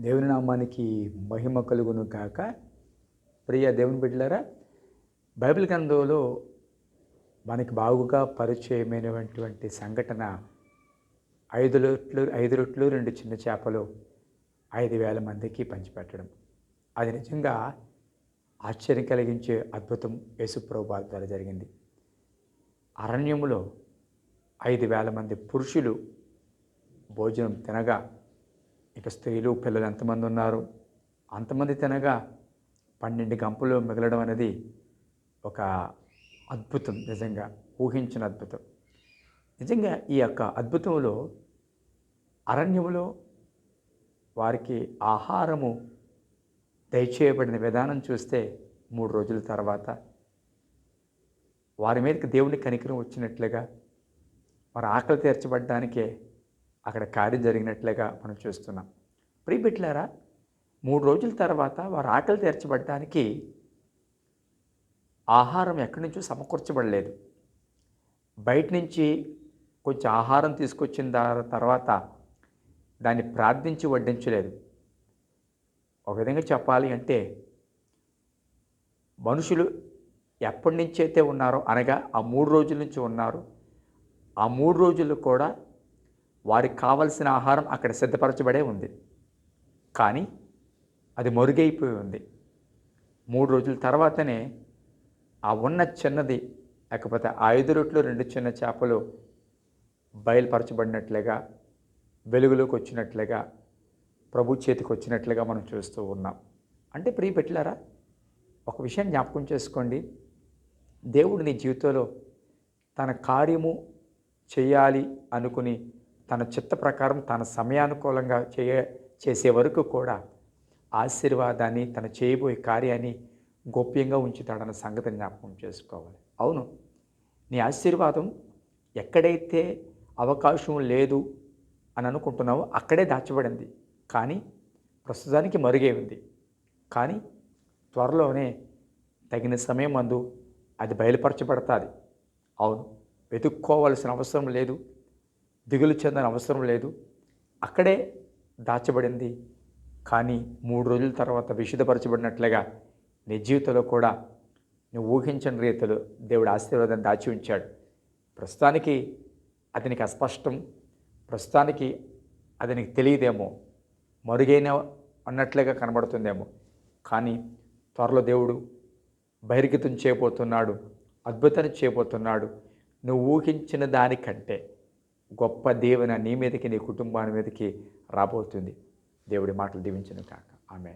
దేవుని నామానికి మహిమ కలుగును కాక ప్రియ దేవుని బిడ్డలారా బైబిల్ గ్రంథంలో మనకి బాగుగా పరిచయమైనటువంటి సంఘటన ఐదు రొట్లు ఐదు రొట్లు రెండు చిన్న చేపలు ఐదు వేల మందికి పంచిపెట్టడం. అది నిజంగా ఆశ్చర్యం కలిగించే అద్భుతం యేసుప్రభు ద్వారా జరిగింది. అరణ్యములో ఐదు వేల మంది పురుషులు భోజనం తినగా ఇక స్త్రీలు పిల్లలు ఎంతమంది ఉన్నారు? అంతమంది తినగా పన్నెండు గంపలు మిగలడం అనేది ఒక అద్భుతం నిజంగా ఊహించిన అద్భుతం. నిజంగా ఈ యొక్క అద్భుతంలో అరణ్యములో వారికి ఆహారము దయచేయబడిన విధానం చూస్తే మూడు రోజుల తర్వాత వారి మీదకి దేవుని కనికరం వచ్చినట్లుగా వారి ఆకలి తీర్చబడ్డానికే అక్కడ కార్యం జరిగినట్లుగా మనం చూస్తున్నాం. ప్రీబిట్లారా మూడు రోజుల తర్వాత వారు ఆకలి తీర్చబడటానికి ఆహారం ఎక్కడి నుంచో సమకూర్చబడలేదు. బయట నుంచి కొంచెం ఆహారం తీసుకొచ్చిన తర్వాత దాన్ని ప్రార్థించి వడ్డించలేదు. ఒక విధంగా చెప్పాలి అంటే మనుషులు ఎప్పటి నుంచి అయితే ఉన్నారో అనగా ఆ మూడు రోజుల నుంచి ఉన్నారు ఆ మూడు రోజులు కూడా వారికి కావలసిన ఆహారం అక్కడ సిద్ధపరచబడే ఉంది. కానీ అది మరుగైపోయి ఉంది. మూడు రోజుల తర్వాతనే ఆ ఉన్న చిన్నది లేకపోతే ఆ ఐదు రొట్లు రెండు చిన్న చేపలు బయలుపరచబడినట్లుగా వెలుగులోకి వచ్చినట్లుగా ప్రభు చేతికి వచ్చినట్లుగా మనం చూస్తూ ఉన్నాం. అంటే ప్రియ పెట్టారా ఒక విషయం జ్ఞాపకం చేసుకోండి. దేవుడు నీ జీవితంలో తన కార్యము చేయాలి అనుకుని తన చిత్త ప్రకారం తన సమయానుకూలంగా చేయ చేసే వరకు కూడా ఆశీర్వాదాన్ని తన చేయబోయే కార్యాన్ని గోప్యంగా ఉంచుతాడన్న సంగతిని జ్ఞాపకం చేసుకోవాలి. అవును నీ ఆశీర్వాదం ఎక్కడైతే అవకాశం లేదు అని అనుకుంటున్నావో అక్కడే దాచబడింది. కానీ ప్రస్తుతానికి మరుగే ఉంది. కానీ త్వరలోనే తగిన సమయం అందు అది బయలుపరచబడుతుంది. అవును వెతుక్కోవాల్సిన అవసరం లేదు. దిగులు చెందని అవసరం లేదు. అక్కడే దాచబడింది. కానీ మూడు రోజుల తర్వాత విశుద్ధపరచబడినట్లుగా నీ జీవితంలో కూడా నువ్వు ఊహించని రీతిలో దేవుడు ఆశీర్వాదాన్ని దాచి ఉంచాడు. ప్రస్తుతానికి అతనికి అస్పష్టం. ప్రస్తుతానికి అతనికి తెలియదేమో. మరుగైన అన్నట్లుగా కనబడుతుందేమో. కానీ త్వరలో దేవుడు బహిర్గతం చేయబోతున్నాడు. అద్భుతాన్ని చేయబోతున్నాడు. నువ్వు ఊహించిన దానికంటే గొప్ప దీవెన నీ మీదకి నీ కుటుంబాన్ని మీదకి రాబోతుంది. దేవుడి మాటలు దీవించను కాక ఆమె